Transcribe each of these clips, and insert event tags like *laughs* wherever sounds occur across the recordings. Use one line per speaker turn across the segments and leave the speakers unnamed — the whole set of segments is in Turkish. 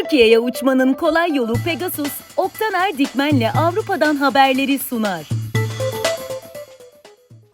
Türkiye'ye uçmanın kolay yolu Pegasus, Oktaner Dikmen'le Avrupa'dan haberleri sunar.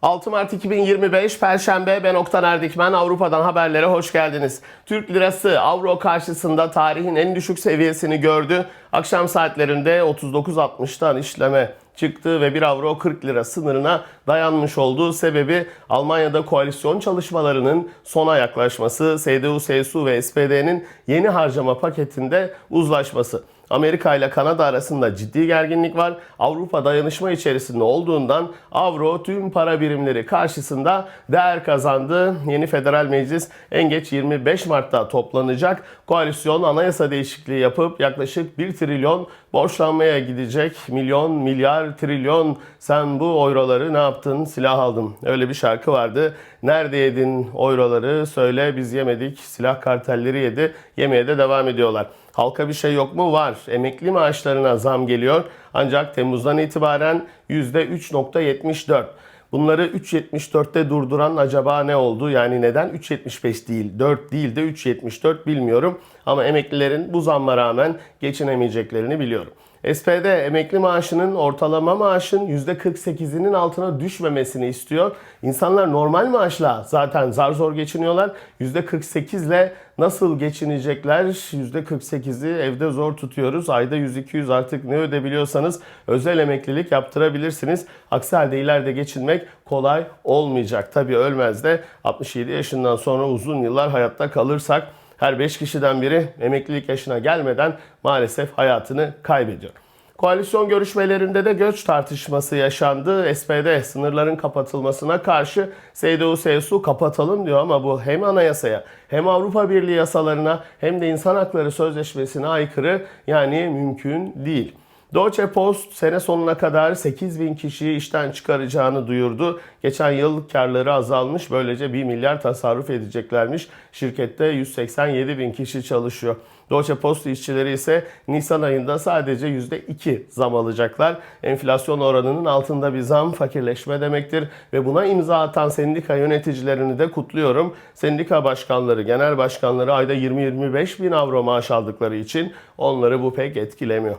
6 Mart 2025 Perşembe ben Oktan Erdikmen Avrupa'dan haberlere hoş geldiniz. Türk lirası avro karşısında tarihin en düşük seviyesini gördü. Akşam saatlerinde 39.60'tan işleme çıktı ve 1 avro 40 lira sınırına dayanmış olduğu sebebi Almanya'da koalisyon çalışmalarının sona yaklaşması, CDU, CSU ve SPD'nin yeni harcama paketinde uzlaşması. Amerika ile Kanada arasında ciddi gerginlik var. Avrupa dayanışma içerisinde olduğundan avro tüm para birimleri karşısında değer kazandı. Yeni federal meclis en geç 25 Mart'ta toplanacak. Koalisyon anayasa değişikliği yapıp yaklaşık 1 trilyon borçlanmaya gidecek. Milyon, milyar, trilyon sen bu euroları ne yaptın? Silah aldın. Öyle bir şarkı vardı. Nerede yedin euroları? Söyle biz yemedik. Silah kartelleri yedi. Yemeye de devam ediyorlar. Halka bir şey yok mu? Var. Emekli maaşlarına zam geliyor. Ancak Temmuz'dan itibaren %3.74. Bunları 3.74'te durduran acaba ne oldu? Yani neden 3.75 değil, 4 değil de 3.74 bilmiyorum. Ama emeklilerin bu zamma rağmen geçinemeyeceklerini biliyorum. SPD emekli maaşının ortalama maaşın %48'inin altına düşmemesini istiyor. İnsanlar normal maaşla zaten zar zor geçiniyorlar. %48 ile nasıl geçinecekler? %48'i evde zor tutuyoruz. Ayda 100-200 artık ne ödebiliyorsanız özel emeklilik yaptırabilirsiniz. Aksi halde ileride geçinmek kolay olmayacak. Tabii ölmez de 67 yaşından sonra uzun yıllar hayatta kalırsak her 5 kişiden biri emeklilik yaşına gelmeden maalesef hayatını kaybediyor. Koalisyon görüşmelerinde de göç tartışması yaşandı. SPD sınırların kapatılmasına karşı CDU CSU kapatalım diyor ama bu hem anayasaya hem Avrupa Birliği yasalarına hem de insan hakları sözleşmesine aykırı yani mümkün değil. Deutsche Post sene sonuna kadar 8 bin kişiyi işten çıkaracağını duyurdu. Geçen yıl karları azalmış böylece 1 milyar tasarruf edeceklermiş. Şirkette 187 bin kişi çalışıyor. Deutsche Post işçileri ise Nisan ayında sadece %2 zam alacaklar. Enflasyon oranının altında bir zam fakirleşme demektir ve buna imza atan sendika yöneticilerini de kutluyorum. Sendika başkanları, genel başkanları ayda 20-25 bin avro maaş aldıkları için onları bu pek etkilemiyor.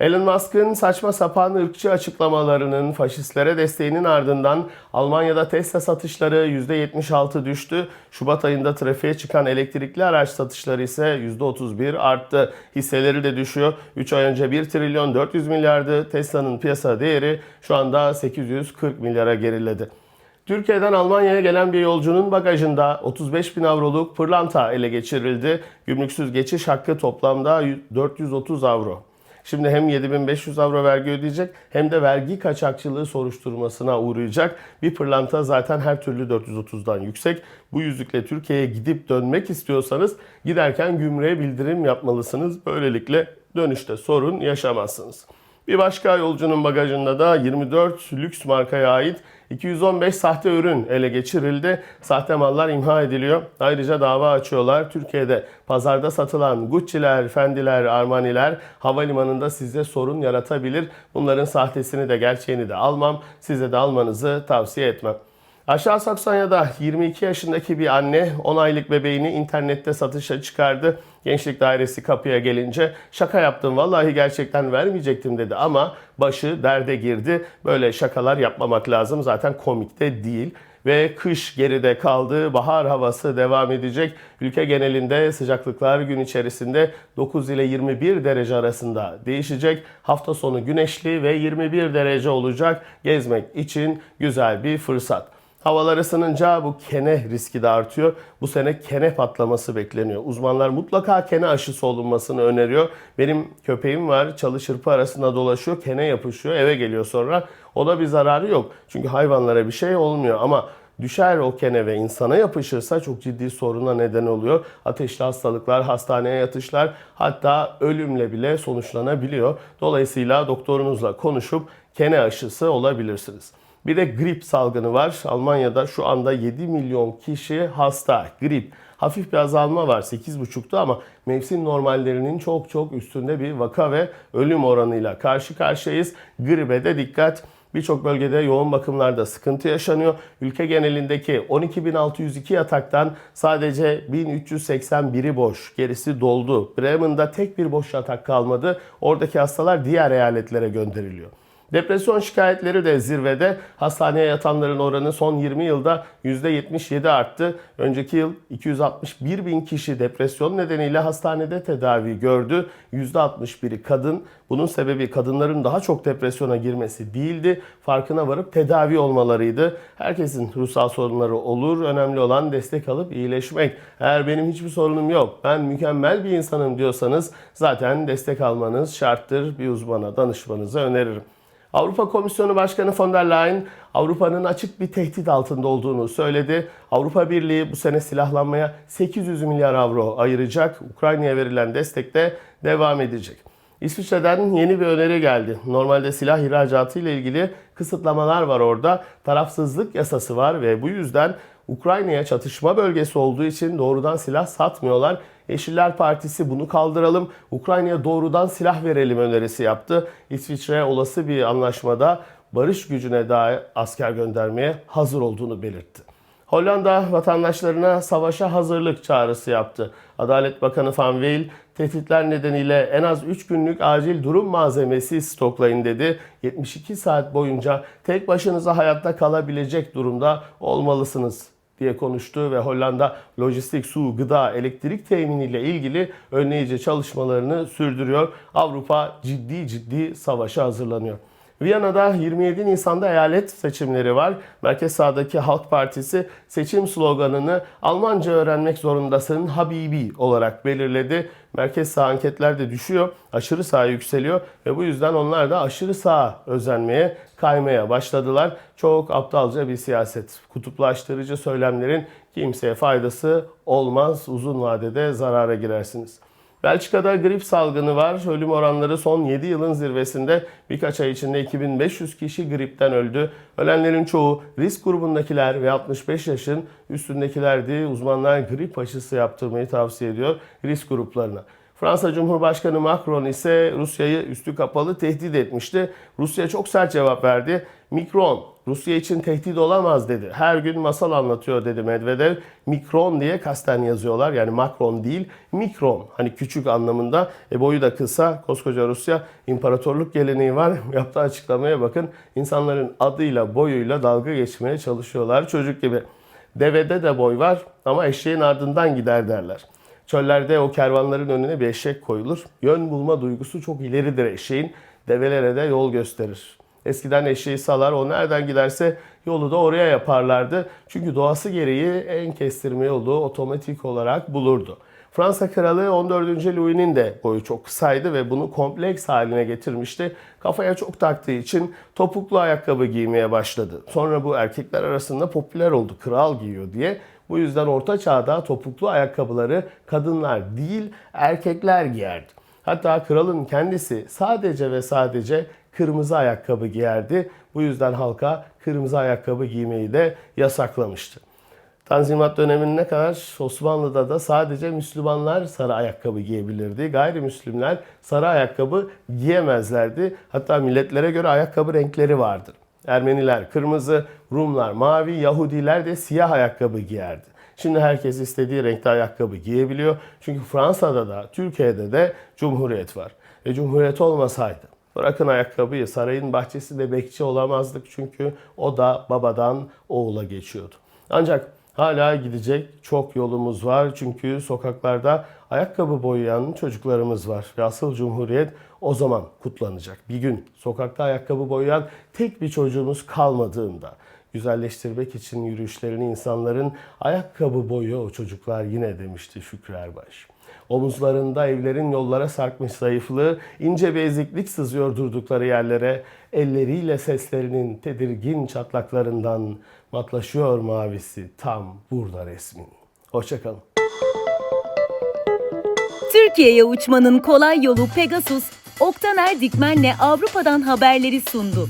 Elon Musk'ın saçma sapan ırkçı açıklamalarının faşistlere desteğinin ardından Almanya'da Tesla satışları %76 düştü. Şubat ayında trafiğe çıkan elektrikli araç satışları ise %31 arttı. Hisseleri de düşüyor. 3 ay önce 1 trilyon 400 milyardı. Tesla'nın piyasa değeri şu anda 840 milyara geriledi. Türkiye'den Almanya'ya gelen bir yolcunun bagajında 35 bin avroluk pırlanta ele geçirildi. Gümrüksüz geçiş hakkı toplamda 430 avro. Şimdi hem 7500 avro vergi ödeyecek hem de vergi kaçakçılığı soruşturmasına uğrayacak. Bir pırlanta zaten her türlü 430'dan yüksek. Bu yüzükle Türkiye'ye gidip dönmek istiyorsanız giderken gümrüğe bildirim yapmalısınız. Böylelikle dönüşte sorun yaşamazsınız. Bir başka yolcunun bagajında da 24 lüks markaya ait 215 sahte ürün ele geçirildi. Sahte mallar imha ediliyor. Ayrıca dava açıyorlar. Türkiye'de pazarda satılan Gucci'ler, Fendi'ler, Armani'ler havalimanında size sorun yaratabilir. Bunların sahtesini de gerçeğini de almam. Size de almanızı tavsiye etmem. Aşağı Saksonya'da 22 yaşındaki bir anne 10 aylık bebeğini internette satışa çıkardı. Gençlik dairesi kapıya gelince şaka yaptım vallahi gerçekten vermeyecektim dedi ama başı derde girdi. Böyle şakalar yapmamak lazım zaten komik de değil ve kış geride kaldı. Bahar havası devam edecek. Ülke genelinde sıcaklıklar gün içerisinde 9 ile 21 derece arasında değişecek. Hafta sonu güneşli ve 21 derece olacak. Gezmek için güzel bir fırsat. Havalar ısınınca bu kene riski de artıyor. Bu sene kene patlaması bekleniyor. Uzmanlar mutlaka kene aşısı olunmasını öneriyor. Benim köpeğim var. Çalı çırpı arasında dolaşıyor. Kene yapışıyor. Eve geliyor sonra. O da bir zararı yok. Çünkü hayvanlara bir şey olmuyor ama düşer o kene ve insana yapışırsa çok ciddi soruna neden oluyor. Ateşli hastalıklar, hastaneye yatışlar hatta ölümle bile sonuçlanabiliyor. Dolayısıyla doktorunuzla konuşup kene aşısı olabilirsiniz. Bir de grip salgını var. Almanya'da şu anda 7 milyon kişi hasta. Grip. Hafif bir azalma var 8,5'tu ama mevsim normallerinin çok çok üstünde bir vaka ve ölüm oranıyla karşı karşıyayız. Gribe de dikkat. Birçok bölgede yoğun bakımlarda sıkıntı yaşanıyor. Ülke genelindeki 12.602 yataktan sadece 1381'i boş, gerisi doldu. Bremen'da tek bir boş yatak kalmadı. Oradaki hastalar diğer eyaletlere gönderiliyor. Depresyon şikayetleri de zirvede. Hastaneye yatanların oranı son 20 yılda %77 arttı. Önceki yıl 261 bin kişi depresyon nedeniyle hastanede tedavi gördü. %61'i kadın. Bunun sebebi kadınların daha çok depresyona girmesi değildi. Farkına varıp tedavi olmalarıydı. Herkesin ruhsal sorunları olur. Önemli olan destek alıp iyileşmek. Eğer benim hiçbir sorunum yok, ben mükemmel bir insanım diyorsanız zaten destek almanız şarttır. Bir uzmana danışmanızı öneririm. Avrupa Komisyonu Başkanı von der Leyen Avrupa'nın açık bir tehdit altında olduğunu söyledi. Avrupa Birliği bu sene silahlanmaya 800 milyar avro ayıracak. Ukrayna'ya verilen destek de devam edecek. İsviçre'den yeni bir öneri geldi. Normalde silah ihracatı ile ilgili kısıtlamalar var orada. Tarafsızlık yasası var ve bu yüzden Ukrayna'ya çatışma bölgesi olduğu için doğrudan silah satmıyorlar. Yeşiller Partisi bunu kaldıralım, Ukrayna'ya doğrudan silah verelim önerisi yaptı. İsviçre olası bir anlaşmada barış gücüne dair asker göndermeye hazır olduğunu belirtti. Hollanda vatandaşlarına savaşa hazırlık çağrısı yaptı. Adalet Bakanı Van Weil, tehditler nedeniyle en az 3 günlük acil durum malzemesi stoklayın dedi. 72 saat boyunca tek başınıza hayatta kalabilecek durumda olmalısınız diye konuştu ve Hollanda lojistik, su, gıda, elektrik teminiyle ilgili önleyici çalışmalarını sürdürüyor. Avrupa ciddi ciddi savaşa hazırlanıyor. Viyana'da 27 Nisan'da eyalet seçimleri var. Merkez sağdaki Halk Partisi seçim sloganını Almanca öğrenmek zorundasın Habibi olarak belirledi. Merkez sağ anketler de düşüyor, aşırı sağ yükseliyor ve bu yüzden onlar da aşırı sağ özenmeye, kaymaya başladılar. Çok aptalca bir siyaset. Kutuplaştırıcı söylemlerin kimseye faydası olmaz. Uzun vadede zarara girersiniz. Belçika'da grip salgını var. Ölüm oranları son 7 yılın zirvesinde. Birkaç ay içinde 2500 kişi gripten öldü. Ölenlerin çoğu risk grubundakiler ve 65 yaşın üstündekilerdi. Uzmanlar grip aşısı yaptırmayı tavsiye ediyor risk gruplarına. Fransa Cumhurbaşkanı Macron ise Rusya'yı üstü kapalı tehdit etmişti. Rusya çok sert cevap verdi. Mikron Rusya için tehdit olamaz dedi. Her gün masal anlatıyor dedi Medvedev. Mikron diye kasten yazıyorlar. Yani Macron değil, Mikron. Hani küçük anlamında. E boyu da kısa. Koskoca Rusya imparatorluk geleneği var. *laughs* Yaptığı açıklamaya bakın. İnsanların adıyla, boyuyla dalga geçmeye çalışıyorlar. Çocuk gibi. Devede de boy var ama eşeğin ardından gider derler. Çöllerde o kervanların önüne bir eşek koyulur. Yön bulma duygusu çok ileridir eşeğin. Develere de yol gösterir. Eskiden eşeği salar, o nereden giderse yolu da oraya yaparlardı. Çünkü doğası gereği en kestirme yolu otomatik olarak bulurdu. Fransa Kralı 14. Louis'nin de boyu çok kısaydı ve bunu kompleks haline getirmişti. Kafaya çok taktığı için topuklu ayakkabı giymeye başladı. Sonra bu erkekler arasında popüler oldu. Kral giyiyor diye. Bu yüzden orta çağda topuklu ayakkabıları kadınlar değil erkekler giyerdi. Hatta kralın kendisi sadece ve sadece kırmızı ayakkabı giyerdi. Bu yüzden halka kırmızı ayakkabı giymeyi de yasaklamıştı. Tanzimat dönemine kadar Osmanlı'da da sadece Müslümanlar sarı ayakkabı giyebilirdi. Gayrimüslimler sarı ayakkabı giyemezlerdi. Hatta milletlere göre ayakkabı renkleri vardır. Ermeniler kırmızı, Rumlar mavi, Yahudiler de siyah ayakkabı giyerdi. Şimdi herkes istediği renkte ayakkabı giyebiliyor. Çünkü Fransa'da da, Türkiye'de de cumhuriyet var. E cumhuriyet olmasaydı Bırakın ayakkabıyı sarayın bahçesinde bekçi olamazdık çünkü o da babadan oğula geçiyordu. Ancak hala gidecek çok yolumuz var çünkü sokaklarda ayakkabı boyayan çocuklarımız var. Ve asıl cumhuriyet o zaman kutlanacak. Bir gün sokakta ayakkabı boyayan tek bir çocuğumuz kalmadığında güzelleştirmek için yürüyüşlerini insanların ayakkabı boyuyor o çocuklar yine demişti Şükrü Erbaş. Omuzlarında evlerin yollara sarkmış zayıflığı, ince bir eziklik sızıyor durdukları yerlere. Elleriyle seslerinin tedirgin çatlaklarından matlaşıyor mavisi tam burada resmin. Hoşçakalın.
Türkiye'ye uçmanın kolay yolu Pegasus, Oktaner Dikmen'le Avrupa'dan haberleri sundu.